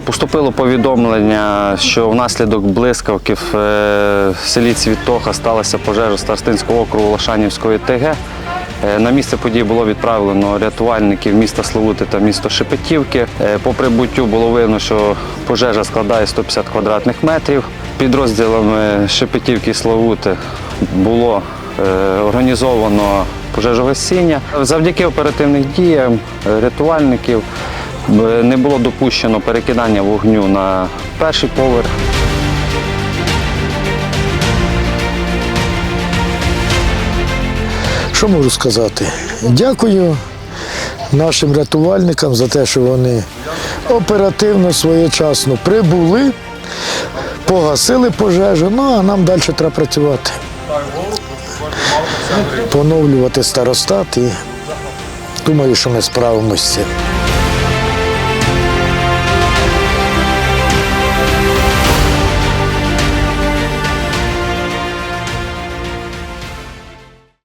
Поступило повідомлення, що внаслідок блискавки в е, селі Цвітоха сталася пожежа Старостинського округу Лошанівської ТГ. Е, На місце події було відправлено рятувальників міста Славути та міста Шепетівки. Е, По прибуттю було видно, що пожежа складає 150 квадратних метрів. Підрозділами Шепетівки і Славути було організовано пожежогасіння. Завдяки оперативним діям рятувальників не було допущено перекидання вогню на перший поверх. Що можу сказати? Дякую нашим рятувальникам за те, що вони оперативно, своєчасно прибули, погасили пожежу, ну а нам далі треба працювати. Поновлювати старостат і думаю, що ми справимося.